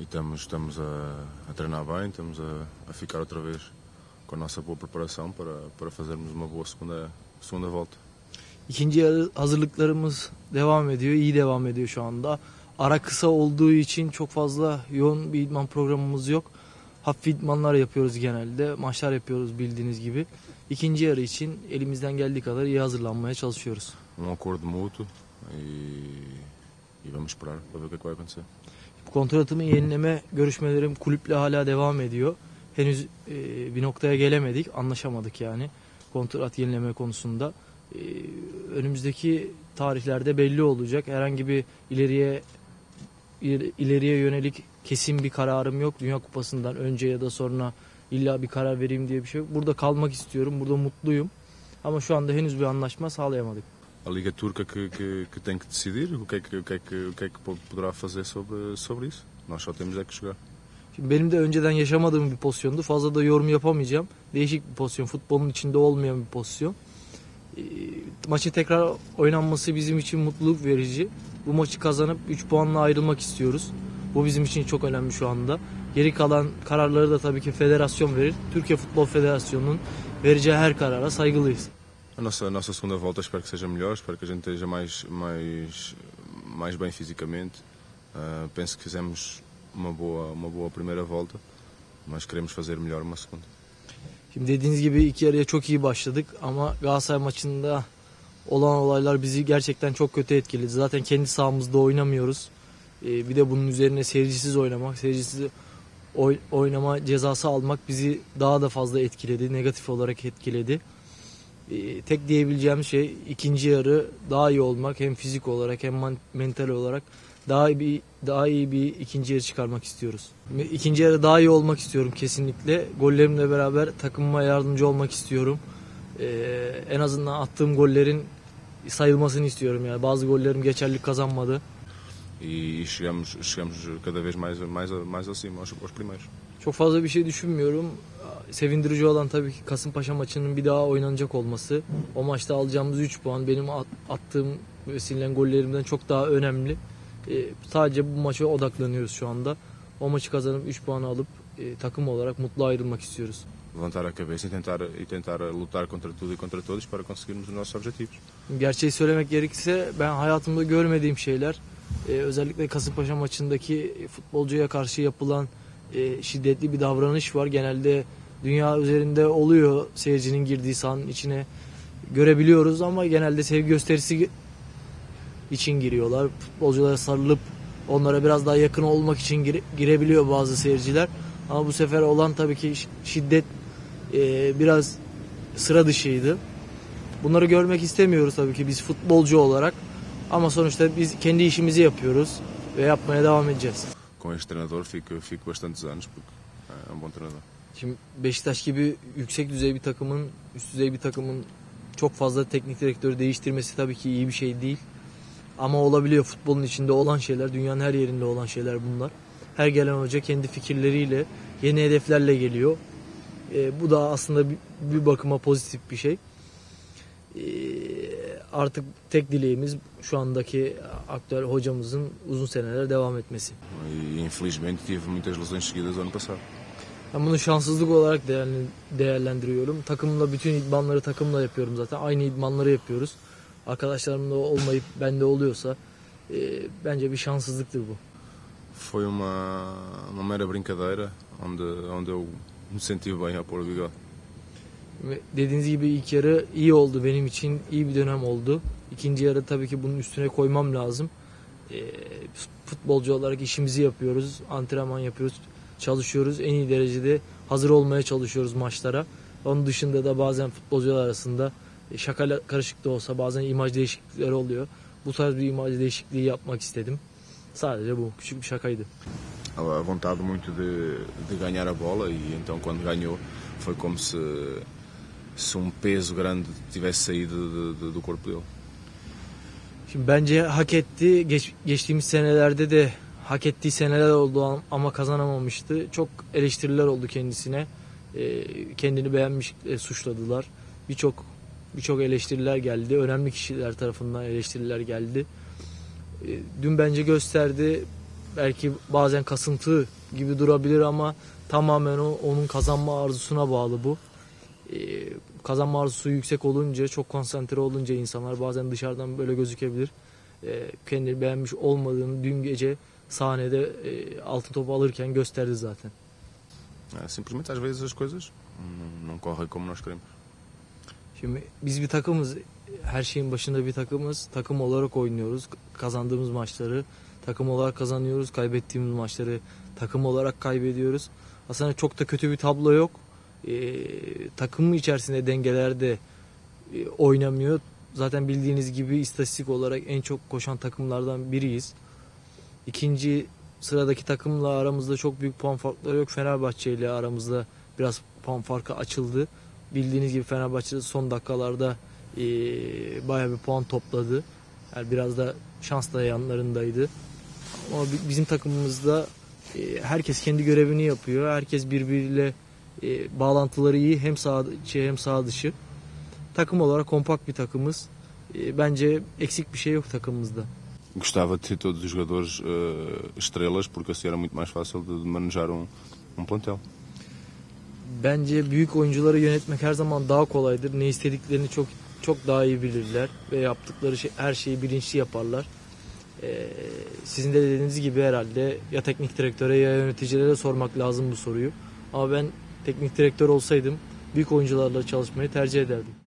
e estamos, estamos a, a treinar bem, estamos a, a ficar outra vez com a nossa boa preparação para, para fazermos uma boa segunda, segunda volta. İkinci yarı hazırlıklarımız devam ediyor, iyi devam ediyor şu anda. Ara kısa olduğu için çok fazla yoğun bir idman programımız yok. Hafif idmanlar yapıyoruz genelde, maçlar yapıyoruz bildiğiniz gibi. İkinci yarı için elimizden geldiği kadar iyi hazırlanmaya çalışıyoruz. Um acordo mútuo e, e vamos esperar para ver o que é que vai acontecer. Kontratımı yenileme görüşmelerim kulüple hala devam ediyor. Henüz e, bir noktaya gelemedik, anlaşamadık yani kontrat yenileme konusunda. E, önümüzdeki tarihlerde belli olacak. Herhangi bir ileriye il- ileriye yönelik kesin bir kararım yok. Dünya Kupası'ndan önce ya da sonra illa bir karar vereyim diye bir şey yok. Burada kalmak istiyorum, burada mutluyum. Ama şu anda henüz bir anlaşma sağlayamadık. A Liga Turca que, que, que tem que decidir o que é que, o que, é que, o que, é que po- poderá fazer sobre, sobre isso. Nós só temos é que. Şimdi benim de önceden yaşamadığım bir pozisyondu. Fazla da yorum yapamayacağım. Değişik bir pozisyon. Futbolun içinde olmayan bir pozisyon. Ee, Maçın tekrar oynanması bizim için mutluluk verici. Bu maçı kazanıp 3 puanla ayrılmak istiyoruz. Bu bizim için çok önemli şu anda. Geri kalan kararları da tabii ki federasyon verir. Türkiye Futbol Federasyonu'nun vereceği her karara saygılıyız. A nossa, a nossa segunda volta espero que seja melhor, espero que a gente esteja mais, mais, mais bem fisicamente. Ah, penso que fizemos uma boa, uma boa primeira volta, mas queremos fazer melhor uma segunda. Şimdi dediğiniz gibi iki yarıya çok iyi başladık ama Galatasaray maçında olan olaylar bizi gerçekten çok kötü etkiledi. Zaten kendi sahamızda oynamıyoruz. Ee, bir de bunun üzerine seyircisiz oynamak, seyircisiz oy- oynama cezası almak bizi daha da fazla etkiledi. Negatif olarak etkiledi. Ee, tek diyebileceğim şey ikinci yarı daha iyi olmak hem fizik olarak hem mental olarak daha iyi bir daha iyi bir ikinci yarı çıkarmak istiyoruz. İkinci yarı daha iyi olmak istiyorum kesinlikle. Gollerimle beraber takımıma yardımcı olmak istiyorum. Ee, en azından attığım gollerin sayılmasını istiyorum yani. Bazı gollerim geçerlilik kazanmadı. E chegamos, chegamos cada vez mais, mais, mais acima, aos primeiros. Çok fazla bir şey düşünmüyorum. Sevindirici olan tabii ki Kasımpaşa maçının bir daha oynanacak olması. O maçta alacağımız 3 puan benim at- attığım silinen gollerimden çok daha önemli. Ee, sadece bu maça odaklanıyoruz şu anda. O maçı kazanıp 3 puanı alıp e, takım olarak mutlu ayrılmak istiyoruz. Levantar a cabeça e tentar, e tentar lutar contra tudo e contra todos para conseguirmos os nossos objetivos. Gerçeği söylemek gerekirse ben hayatımda görmediğim şeyler e, özellikle Kasımpaşa maçındaki futbolcuya karşı yapılan e, şiddetli bir davranış var. Genelde dünya üzerinde oluyor seyircinin girdiği sahanın içine görebiliyoruz ama genelde sevgi gösterisi için giriyorlar. Futbolculara sarılıp onlara biraz daha yakın olmak için gire- girebiliyor bazı seyirciler. Ama bu sefer olan tabii ki şiddet e, biraz sıra dışıydı. Bunları görmek istemiyoruz tabii ki biz futbolcu olarak. Ama sonuçta biz kendi işimizi yapıyoruz ve yapmaya devam edeceğiz. Com este treinador fico, fico bastantes anos porque é um bom treinador. Şimdi Beşiktaş gibi yüksek düzey bir takımın, üst düzey bir takımın çok fazla teknik direktörü değiştirmesi tabii ki iyi bir şey değil. Ama olabiliyor futbolun içinde olan şeyler, dünyanın her yerinde olan şeyler bunlar. Her gelen hoca kendi fikirleriyle, yeni hedeflerle geliyor. Ee, bu da aslında bir, bir bakıma pozitif bir şey. Ee, artık tek dileğimiz şu andaki aktüel hocamızın uzun seneler devam etmesi. E infelizmente tive muitas lesões seguidas ano passado. Ben bunu şanssızlık olarak değerlendiriyorum. Takımla bütün idmanları takımla yapıyorum zaten. Aynı idmanları yapıyoruz. Arkadaşlarımla olmayıp bende oluyorsa e, bence bir şanssızlıktır bu. Foi uma, uma mera brincadeira onde, onde eu me senti bem ao pôr o bigode. Dediğiniz gibi ilk yarı iyi oldu benim için. iyi bir dönem oldu. İkinci yarı tabii ki bunun üstüne koymam lazım. E, futbolcu olarak işimizi yapıyoruz. Antrenman yapıyoruz. Çalışıyoruz. En iyi derecede hazır olmaya çalışıyoruz maçlara. Onun dışında da bazen futbolcular arasında e, şakayla karışık da olsa bazen imaj değişiklikleri oluyor. Bu tarz bir imaj değişikliği yapmak istedim. Sadece bu. Küçük bir şakaydı. A vontade muito de, de ganhar a bola e então quando ganhou foi como se, se um peso grande tivesse saído de- de- do corpo dele. Şimdi bence hak etti. Geç, geçtiğimiz senelerde de hak ettiği seneler oldu ama kazanamamıştı. Çok eleştiriler oldu kendisine. Ee, kendini beğenmiş e, suçladılar. Birçok birçok eleştiriler geldi. Önemli kişiler tarafından eleştiriler geldi. Ee, dün bence gösterdi. belki bazen kasıntı gibi durabilir ama tamamen o, onun kazanma arzusuna bağlı bu. Ee, kazanma arzusu yüksek olunca, çok konsantre olunca insanlar bazen dışarıdan böyle gözükebilir. Ee, kendini beğenmiş olmadığını dün gece sahnede e, altın topu alırken gösterdi zaten. É, simplesmente às vezes as coisas não correm como nós queremos. Şimdi biz bir takımız. Her şeyin başında bir takımız. Takım olarak oynuyoruz. Kazandığımız maçları takım olarak kazanıyoruz. Kaybettiğimiz maçları takım olarak kaybediyoruz. Aslında çok da kötü bir tablo yok. Ee, takım içerisinde dengeler de e, oynamıyor. Zaten bildiğiniz gibi istatistik olarak en çok koşan takımlardan biriyiz. İkinci sıradaki takımla aramızda çok büyük puan farkları yok. Fenerbahçe ile aramızda biraz puan farkı açıldı. Bildiğiniz gibi Fenerbahçe son dakikalarda e, bayağı bir puan topladı. Yani biraz da şans da yanlarındaydı. Ama bi- bizim takımımızda e, herkes kendi görevini yapıyor. Herkes birbiriyle e, bağlantıları iyi. Hem sağ içi hem sağ dışı. Takım olarak kompakt bir takımız. E, bence eksik bir şey yok takımımızda. Gostava de ter todos os jogadores eh, estrelas, porque assim era muito mais fácil de manejar um, um plantel. Bence büyük oyuncuları yönetmek her zaman daha kolaydır. Ne istediklerini çok çok daha iyi bilirler ve yaptıkları şey, her şeyi bilinçli yaparlar. Ee, sizin de dediğiniz gibi herhalde ya teknik direktöre ya yöneticilere sormak lazım bu soruyu. Ama ben teknik direktör olsaydım büyük oyuncularla çalışmayı tercih ederdim.